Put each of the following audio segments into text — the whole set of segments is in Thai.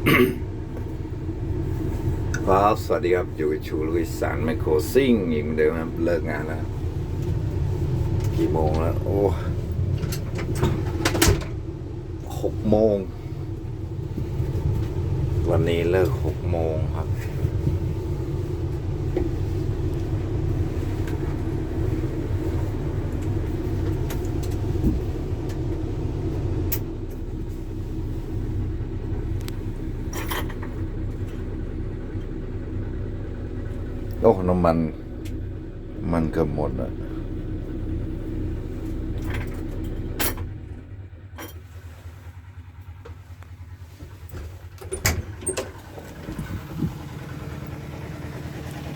ครับสวัสดีครับ อยู่กับชูลุยสารไมโครซิ่งอีกเหมือนเดิมครับเลิกงานแล้ว กี่โมงแล้ว โอ้หกโมง วันนี้เลิกหกโมงครับ มัน มันเกือบหมดแล้ว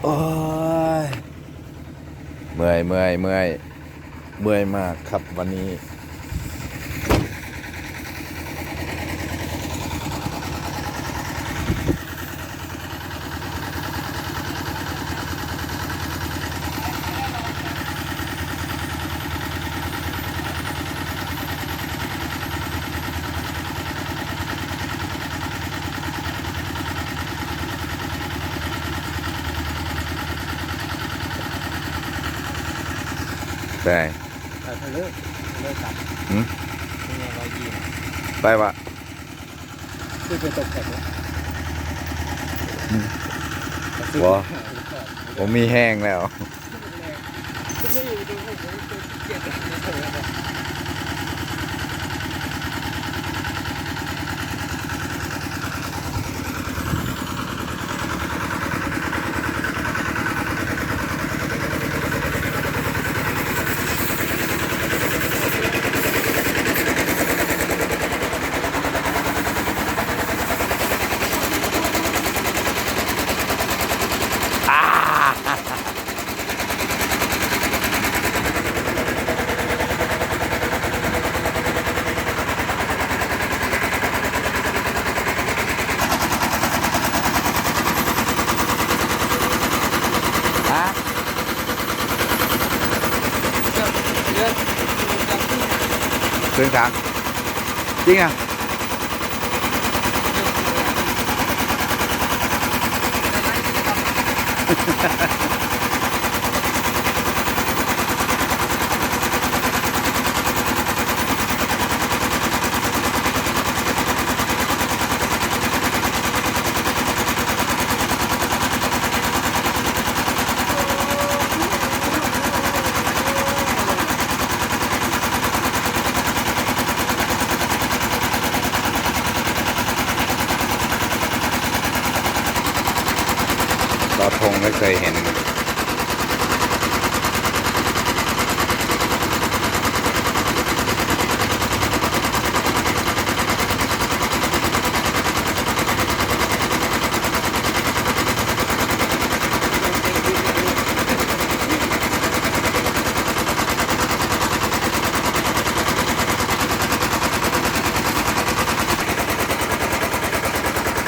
โอ้ย เมื่อยเมื่อยเมื่อยเมื่อยมากครับวันนี้ ได้ เออเลิกเลิกกลับหืม เป็นไงร้อยยี่นะไปวะคือเป็นตกแตกแล้ววะผมมีแห้งแล้วก็ไม่อยู่ดูผมผมเกลียดในโถเลย ฮะ เลิก ครึ่งทางจ งไม่เคยเห็น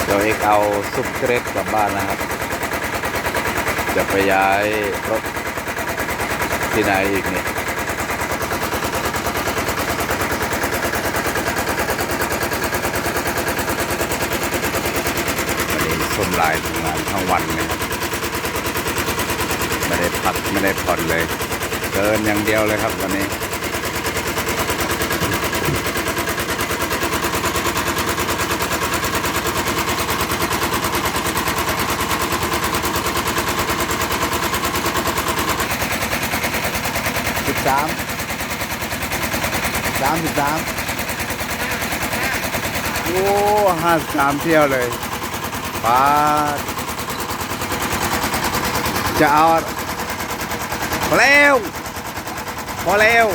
เดี๋ยวเอกเอาซุปเกรดกลับบ้านนะครับ จะไปย้ายรถที่ไหนอีกเนี่วันนี้ส้มลายทำงานทั้งวันเลยไม่ได้พักไม่ได้ผ่อนเลย เดินอย่างเดียวเลยครับวันนี้ สิบสามสามสิบสามโอ้ห้าสิบสามเที่ยวเลยปาจะเอาพอแล้วพอแล้ว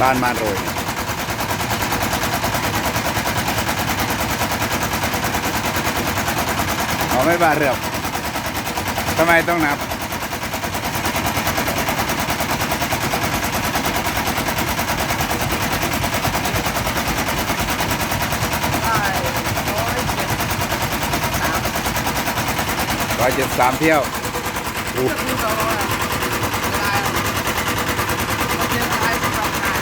บ้านมาโรย เอาไม่บาดเรือบทำไมต้องนับ ร้อยเจ็ดสามเที่ยวอู้จะพูดเราว่าได้เราเจอตายที่เราตาย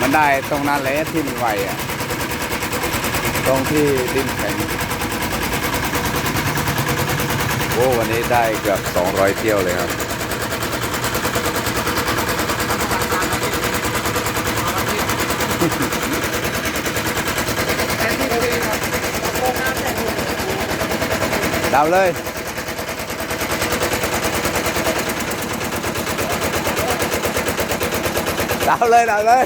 มันได้ตรงนั้นแหละที่มันไวอะ ตรงที่ดินแข็งโอ้วันนี้ได้เกือบ 200 เที่ยวเลยครับแต่ที่คุยครับโกงน้ำแต่หัวดาวเลยดาวเลยดาวเลย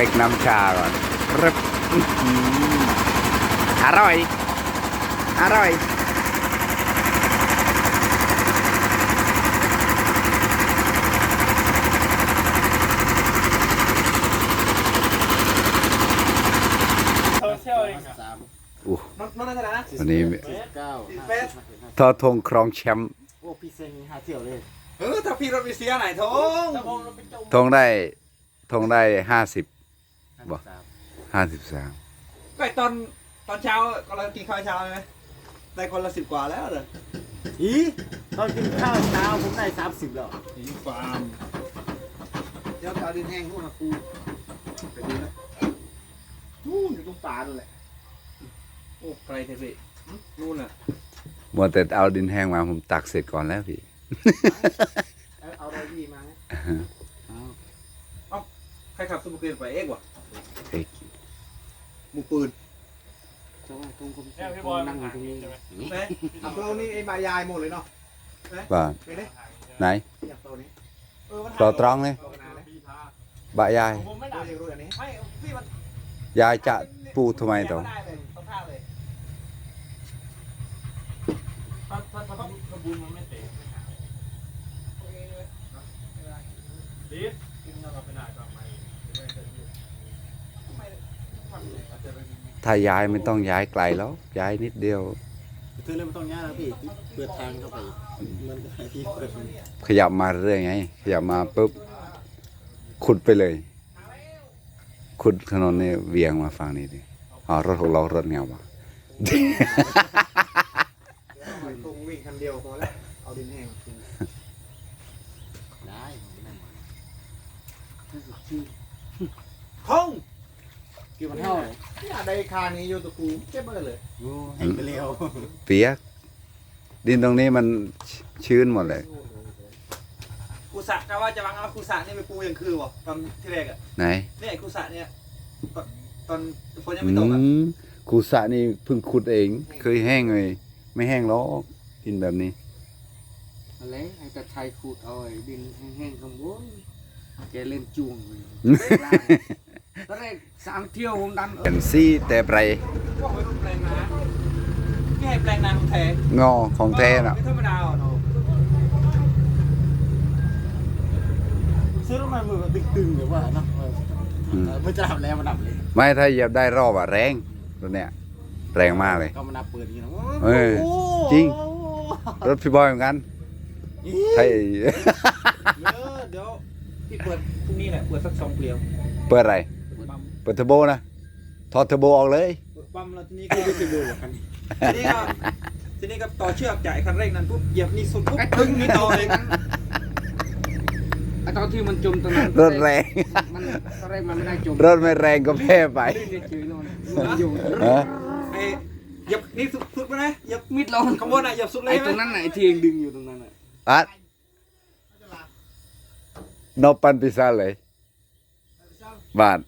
เป็กน้ำชาก่อนรึบอื้อหืออร่อย อร่อยเที่ยวเองสามอู้น้องน้องนั่นเท่าไหร่นะวันนี้เก้าแปดทอทงครองแชมป์โอ้พี่เซนมีห้าเที่ยวเลยเออถ้าพี่รถไปเสียไหนทงทงได้ทงได้ห้าสิบ บ่สามห้าสิบสามก็ตอนตอนเช้าก็เรากินข้าวเช้าใช่ไหมได้คนละสิบกว่าแล้วเหรออีตอนกินข้าวเช้าผมได้สามสิบแล้วอีฟาร์มเดี๋ยวเอาดินแห้งพวกมาคูไปดูนะนู่นอยู่ตรงป่านู่นแหละโอ้ไกลเทพี่นู่นน่ะมัวแต่เอาดินแห้งมาผมตักเสร็จก่อนแล้วพี่ เอาเอาอะไรดีมาเอาใครขับซุปเปอร์เกรนไปเอ็กวะเอ้ย มือปืนตรงตรงผมเนี่ยพี่บอยนั่งอยู่ตรงนี้ใช่ไหมไหนอัพเรานี่ไอ้มายายหมดเลยเนาะบ้านไปเลยไหนอยากตัวนี้เออมันต่อตรองเลยตัวนาเลยบะยายผมไม่ตัดัวบยังรู้อันนี้ไม่พี่มันยายจะปูทำไมต่อได้เลยต้องท่าเลยถ้าถ้าถ้ากระบุนมันไม่เตะไม่หาดีกินเราไปไหนก็ไม่ไม่จะยืด ถ้าย้ายไม่ต้องย้ายไกลแล้ว ย้ายนิดเดียวเธอเริ่มต้องย่าแล้วพี่เปิดทางเข้าไปมันก็ที่เปิดขยับมาเรื่อยไง ขยับมาปุ๊บขุดไปเลย ขุดถนนนี่เวียงมาฝั่งนี้ดิอ๋อรถของเรารถเงาวะตรงวิ่งคันเดียวพอแล้วเอาดินแห้งได้ผมนั่งมาทงกี่วันเท่าเลยนี่ได้คานี้อยู่ตะกูเจ็บเบอร์เลยโอ้แห้งไปเร็วเปียก ดินตรงนี้มันชื้นหมดเลย กูสะกะว่าจะวางเอากูสะนี่ไปปูอย่างคือวะตอนที่แรกอะไหนเนี่ยไอ้กูสะเนี่ยตอนตอนฝนยังอืไม่ตกอะมกูสระนี่เพิ่งขุดเอง เคยแห้งเลย ไม่แห้งหรอกดินแบบนี้ อะไรไอ้ตะไทยขูดเอาไอ้ดินแห้งๆข้างบนแกเล่นจุงเลย ตอนแรกสามเที่ยวผมดันเป็นซี่แต่ไปพวกไปรูปแปลงนานี่ให้แปลงนาของแท้งอของแท้น่ะไม่ธรรมดาอะเนาะซื้อรถมามือมันตึงๆหรือว่าเนาะเอออืมเออไม่จะดับแล้วมันดับเลยไม่ถ้าเหยียบได้รอบอะแรงตัวเนี้ยแรงมากเลยก็มันดับเปิดอย่างนี้นะเออจริง รถพี่บอยเหมือนกันไทยเดี๋ยวเดี๋ยวพี่เปิดพรุ่งนี้แหละเปิดสักสองเกลียว เปิดอะไร เปิดปั๊มเปิดเทอร์โบนะถอดเทอร์โบออกเลยเปิดปั๊มแล้วทีนี้ก็ก็ไม่เคยดูหรอกคันนี้ทีนี้ก็ทีนี้ก็ต่อเชือกจ่ายคันเร่งนั้นปุ๊บเหยียบนี่สุดปุ๊บไอ้พึ่พึ่งงนี่นี่ต่ต่ออเลเลยยไอ้ตอนที่มันจมตรงนั้นรถแรง มันตอนแรกมันไม่ได้จมรถไม่แรงก็แพ้ไป ลื่นเฉยๆนอนมันอยู่ฮะ ไอ้เหยียบนี่สุดสุดไปนะเหยียบมิดลงข้างบนอะเหยียบสุดเลยไอ้ไหมตรงนั้นน่ะไอ้ที่เองดึงอยู่ตรงนั้นน่ะอัดนบปันพิซซ่าเลย บาท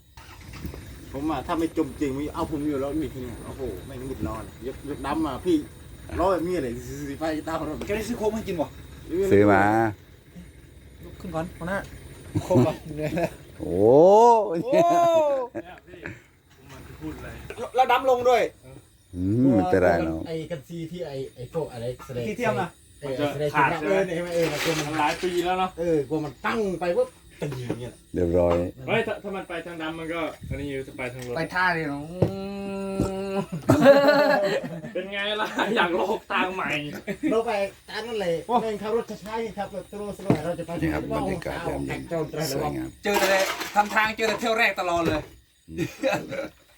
ผมอะถ้าไม่จมจริงมันเอาผมอยู่แล้วมิดเนี่ยโอ้โหแม่งมิดนอนยกยกดำอะพี่ล้อแบบนี้เลยสิไฟตามรถแกได้ซื้อโค้กให้กินวะซื้อมาลุกขึ้นก่อนหัวหน้าโค้กก่อนเหนื่อยแล้วโอ้โอ้เนี่ยพี่ผมมันจะพูดอะไรแล้วดำลงด้วยอืมไม่เป็นไรหรอกไอ้กันซีที่ไอ้ไอ้พวกอะไรแสดงที่เทียมนะเออแสดงขาดเออเนี่ยใช่ไหมเออกลัวมันมันหลายปีแล้วเนาะเออกลัวมันตั้งไปปุ๊บ ตึงอย่างเงี้ยเรียบร้อยเฮ้ยถ้าถ้ามันไปทางดำมันก็อันนี้อยู่จะไปทางรถ ไปท่าเลยเนาะเป็นไงล่ะ อยากโลกทางใหม่ เราไปตามนั่นเลยแม่งขับรถช้าๆครับแบบสโลว์สโลว์เราจะไปนี่ครับบรรยากาศยามเย็นเจ้าตระสวยงาม เจอแต่ทำทางเจอแต่เที่ยวแรกตลอดเลยอืม